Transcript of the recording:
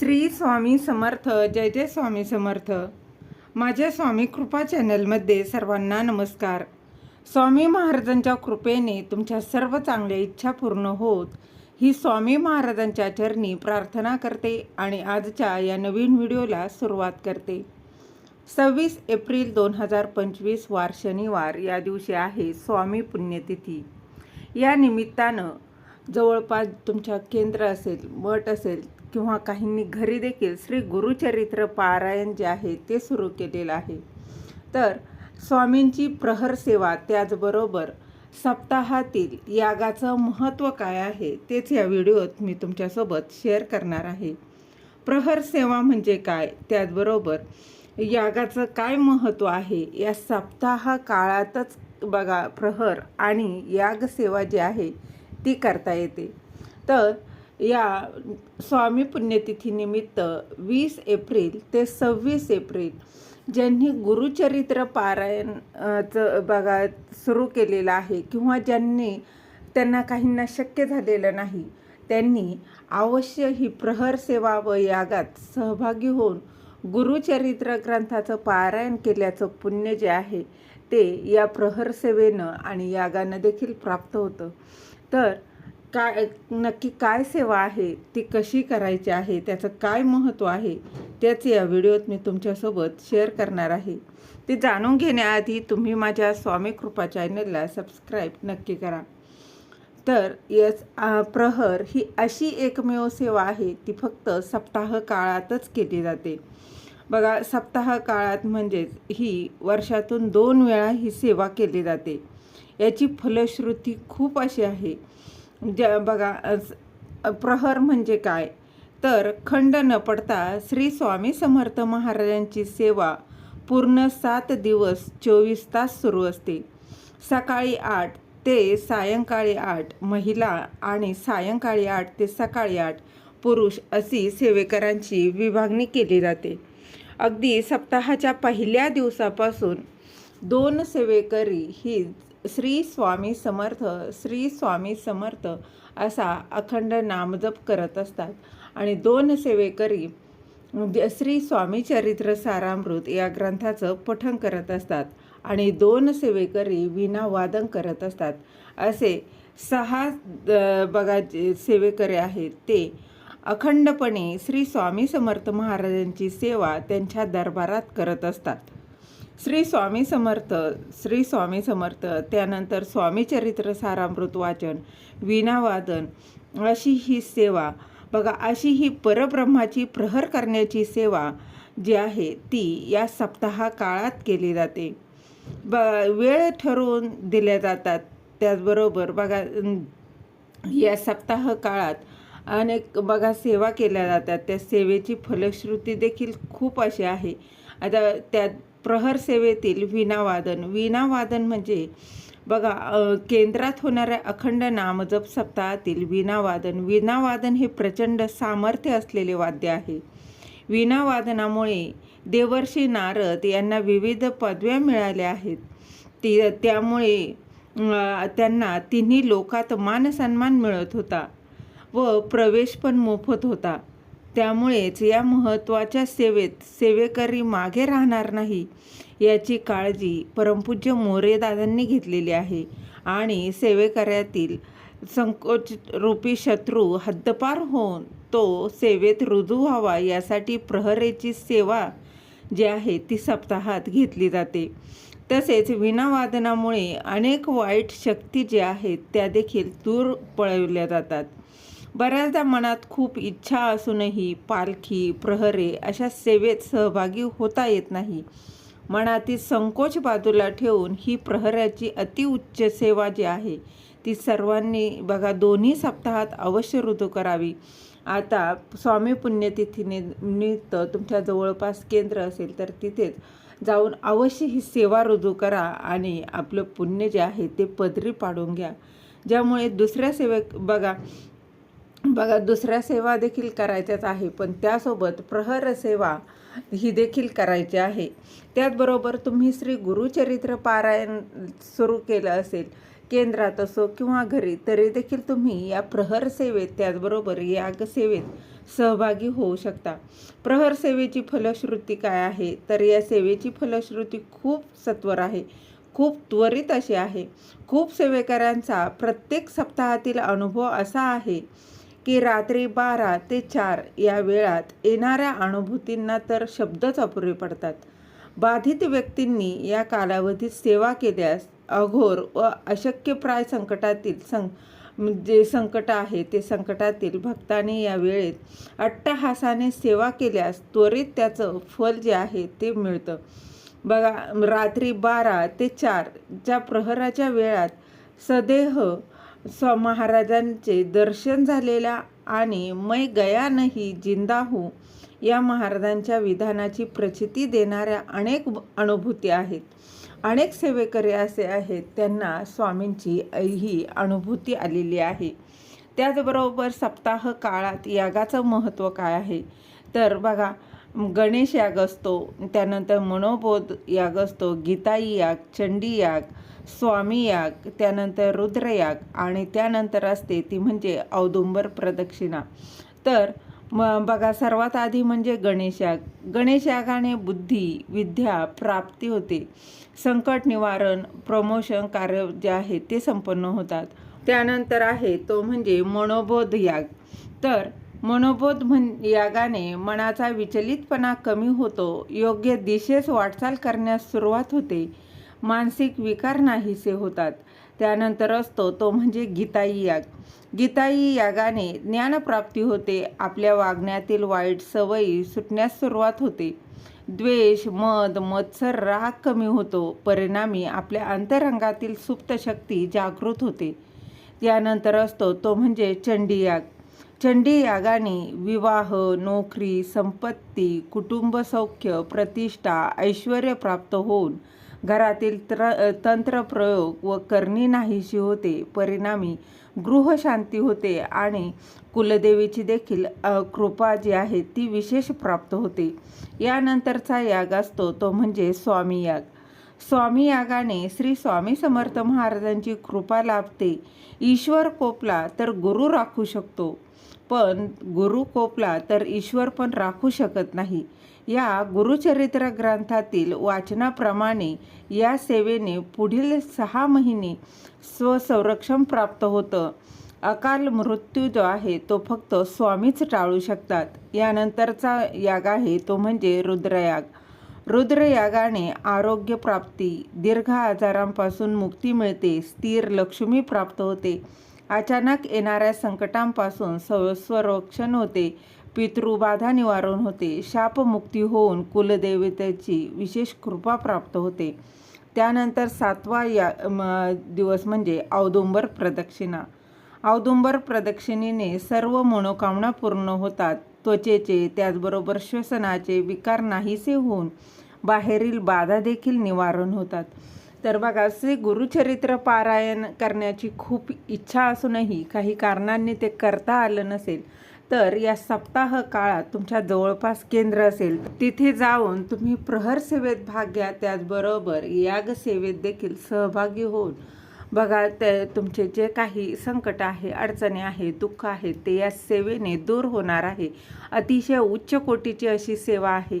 श्री स्वामी समर्थ जय जय स्वामी समर्थ. माझ्या स्वामी कृपा चॅनलमध्ये सर्वांना नमस्कार. स्वामी महाराजांच्या कृपेने तुमच्या सर्व चांगल्या इच्छा पूर्ण होत ही स्वामी महाराजांच्या चरणी प्रार्थना करते आणि आजच्या या नवीन व्हिडिओला सुरुवात करते. सव्वीस एप्रिल दोन हजार पंचवीस वार शनिवार या दिवशी आहे स्वामी पुण्यतिथी. या निमित्तानं जवळपास तुमच्या केंद्र असेल मठ असेल किंवा काहींनी घरी देखील श्री गुरुचरित्र पारायण जे आहे ते सुरू केलेलं आहे. तर स्वामींची प्रहर सेवा त्याचबरोबर सप्ताहातील यागाचं महत्त्व काय आहे तेच या व्हिडिओत मी तुमच्यासोबत शेअर करणार आहे. प्रहर सेवा म्हणजे काय? त्याचबरोबर यागाचं काय महत्त्व आहे? या सप्ताह काळातच बघा प्रहर आणि याग सेवा जी आहे ती करता येते. तर या स्वामी पुण्यतिथीनिमित्त वीस एप्रिल ते सव्वीस एप्रिल ज्यांनी गुरुचरित्र पारायण बघा सुरू केलेलं आहे किंवा ज्यांनी त्यांना काहींना शक्य झालेलं नाही त्यांनी अवश्य ही प्रहर सेवा व यागात सहभागी होऊन गुरुचरित्र ग्रंथाचं पारायण केल्याचं पुण्य जे आहे ते या प्रहर सेवेनं आणि यागानं देखील प्राप्त होतं. तर काय नक्की काय सेवा आहे ती कशी करायची आहे त्याचं काय महत्त्व आहे त्याच या व्हिडिओत मी तुमच्यासोबत शेअर करणार आहे. ते जाणून घेण्याआधी तुम्ही माझ्या स्वामी कृपा चॅनलला सबस्क्राईब नक्की करा. तर यस प्रहर ही अशी एकमेव सेवा आहे ती फक्त सप्ताह काळातच केली जाते. बघा सप्ताह काळात म्हणजेच ही वर्षातून दोन वेळा ही सेवा केली जाते. याची फलश्रुती खूप अशी आहे. ज बघा प्रहर म्हणजे काय? तर खंड न पडता श्री स्वामी समर्थ महाराजांची सेवा पूर्ण सात दिवस चोवीस तास सुरू असते. सकाळी आठ ते सायंकाळी आठ महिला आणि सायंकाळी आठ ते सकाळी आठ पुरुष अशी सेवेकरांची विभागणी केली जाते. अगदी सप्ताहाच्या पहिल्या दिवसापासून दोन सेवेकरी ही श्री स्वामी समर्थ श्री स्वामी समर्थ असा अखंड नामजप करत असतात. आणि दोन सेवेकरी म्हणजे श्री स्वामी चरित्र सारामृत या ग्रंथाचं पठण करत असतात. आणि दोन सेवेकरी विना वादन करत असतात. असे सहा बघा जे सेवेकरी आहेत ते अखंडपणे श्री स्वामी समर्थ महाराजांची सेवा त्यांच्या दरबारात करत असतात. श्री स्वामी समर्थ श्री स्वामी समर्थ त्यानंतर स्वामी चरित्र सारामृत वाचन वीणावादन अशी ही सेवा. बघा अशी ही परब्रह्माची प्रहर करण्याची सेवा जी आहे ती या सप्ताह काळात केली जाते. ब वेळ ठरवून दिल्या जातात. त्याचबरोबर बघा या सप्ताह काळात अनेक बघा सेवा केल्या जातात. त्या सेवेची फलश्रुती देखील खूप अशी आहे. आता त्यात प्रहर सेवेतील वीणावादन. वीणावादन म्हणजे बघा केंद्रात होणाऱ्या अखंड नामजप सप्ताहातील वीणावादन. वीणावादन हे प्रचंड सामर्थ्य असलेले वाद्य आहे. वीणावादनामुळे देवर्षी नारद यांना विविध पदव्या मिळाल्या आहेत. ती त्यामुळे त्यांना तिन्ही लोकात मानसन्मान मिळत होता व प्रवेश पण मोफत होता. त्यामुळेच या महत्त्वाच्या सेवेत सेवेकरी मागे राहणार नाही याची काळजी परमपूज्य मोरेदादांनी घेतलेली आहे. आणि सेवेकऱ्यातील संकोच रूपी शत्रू हद्दपार होऊन तो सेवेत रुजू व्हावा यासाठी प्रहरेची सेवा जी आहे ती सप्ताहात घेतली जाते. तसेच विनावादनामुळे अनेक वाईट शक्ती ज्या आहेत त्या देखील दूर पळवल्या जातात. बऱ्याचदा मनात खूप इच्छा असूनही पालखी प्रहरे अशा सेवेत सहभागी होता येत नाही. मनातील संकोच बाजूला ठेवून ही प्रहराची अतिउच्च सेवा जी आहे ती सर्वांनी बघा दोन्ही सप्ताहात अवश्य रुजू करावी. आता स्वामी पुण्यतिथीने निमित्त तुमच्या जवळपास केंद्र असेल तर तिथेच जाऊन अवश्य ही सेवा रुजू करा आणि आपलं पुण्य जे आहे ते पदरी पाडून घ्या. ज्यामुळे दुसऱ्या सेवेक बघा बघा दुसऱ्या सेवा देखील करायच्याच आहे पण त्यासोबत प्रहर सेवा ही देखील करायची आहे. त्याचबरोबर तुम्ही श्री गुरुचरित्र पारायण सुरू केलं असेल केंद्रात असो किंवा घरी तरी देखील तुम्ही या प्रहर सेवेत त्याचबरोबर याग सेवेत सहभागी होऊ शकता. प्रहर सेवेची फलश्रुती काय आहे? तर या सेवेची फलश्रुती खूप सत्वर आहे खूप त्वरित अशी आहे. खूप सेवेकऱ्यांचा प्रत्येक सप्ताहातील अनुभव असा आहे की रात्री बारा ते चार या वेळात येणाऱ्या अनुभूतींना तर शब्दच अपुरे पडतात. बाधित व्यक्तींनी या कालावधीत सेवा केल्यास अघोर व अशक्यप्राय संकटातील सं जे संकट आहे ते संकटातील भक्ताने या वेळेत अट्टहासाने सेवा केल्यास त्वरित त्याचं फल जे आहे ते मिळतं. बघा रात्री बारा ते चारच्या प्रहराच्या वेळात सदेह स महाराजांचे दर्शन झालेल्या आणि मै गया नाही जिंदा हूँ या महाराजांच्या विधानाची प्रचिती देणाऱ्या अनेक अनुभूती आहेत. अनेक सेवेकरी असे आहेत त्यांना स्वामींची ही अनुभूती आलेली आहे. त्याचबरोबर सप्ताह काळात यागाचं महत्त्व काय आहे? तर बघा गणेश याग असतो त्यानंतर मनोबोध याग असतो गीताई याग चंडी याग स्वामी याग त्यानंतर रुद्रयाग आणि त्यानंतर असते ती म्हणजे औदुंबर प्रदक्षिणा. तर म बघा सर्वात आधी म्हणजे गणेशयाग गणेशयागाने बुद्धी विद्या प्राप्ती होते. संकट निवारण प्रमोशन कार्य जे आहे ते संपन्न होतात. त्यानंतर आहे तो म्हणजे मनोबोध याग. तर मनोबोध म्हण यागाने मनाचा विचलितपणा कमी होतो. योग्य दिशेस वाटचाल करण्यास सुरुवात होते. मानसिक विकार नाहीसे होतात. त्यानंतर असतो तो म्हणजे गीताई याग. गीताई यागाने ज्ञानप्राप्ती होते. आपल्या वागण्यातील वाईट सवयी सुटण्यास सुरुवात होते. द्वेष मद मत्सर राग कमी होतो. परिणामी आपल्या अंतरंगातील सुप्त शक्ती जागृत होते. त्यानंतर असतो तो म्हणजे चंडी याग. चंडी यागाने विवाह नोकरी संपत्ती कुटुंब सौख्य प्रतिष्ठा ऐश्वर प्राप्त होऊन घरातील त्र तंत्रप्रयोग व करणी नाहीशी होते परिणामी गृहशांती होते आणि कुलदेवीची देखील कृपा जी आहे ती विशेष प्राप्त होते. यानंतरचा याग असतो तो म्हणजे स्वामी याग. स्वामी यागाने श्री स्वामी समर्थ महाराजांची कृपा लाभते. ईश्वर कोपला तर गुरु राखू शकतो. पण गुरु कोपला तर ईश्वर पण राखू शकत नाही. या गुरुचरित्र ग्रंथातील वाचनाप्रमाणे या सेवेने पुढील सहा महिने स्वसंरक्षण प्राप्त होतं. अकाल मृत्यू जो आहे तो फक्त स्वामीच टाळू शकतात. यानंतरचा याग आहे तो म्हणजे रुद्रयाग. रुद्रयागाने आरोग्य प्राप्ती दीर्घ आजारांपासून मुक्ती मिळते स्थिर लक्ष्मी प्राप्त होते. अचानक येणाऱ्या संकटांपासून संरक्षण होते. पितृबाधा निवारण होते. शापमुक्ती होऊन कुलदेवतेची विशेष कृपा प्राप्त होते. त्यानंतर सातवा या दिवस म्हणजे औदुंबर प्रदक्षिणा. औदुंबर प्रदक्षिणेने सर्व मनोकामना पूर्ण होतात. त्वचेचे त्याचबरोबर श्वसनाचे विकार नाहीसे होऊन बाहेरील बाधा देखील निवारण होतात. तर बघा श्री गुरुचरित्र पारायण करण्याची खूप इच्छा असूनही काही कारणांनी ते करता आलं नसेल तर या सप्ताह काळात तुमच्या जवळपास केंद्र असेल. तिथे जाऊन तुम्ही प्रहर सेवेत भाग घ्या त्याचबरोबर याग सेवेत देखील सहभागी होऊन बघा ते तुमचे जे काही संकट आहे अडचणी आहे दुःख आहे ते या सेवेने दूर होणार आहे. अतिशय उच्च कोटीची अशी सेवा आहे.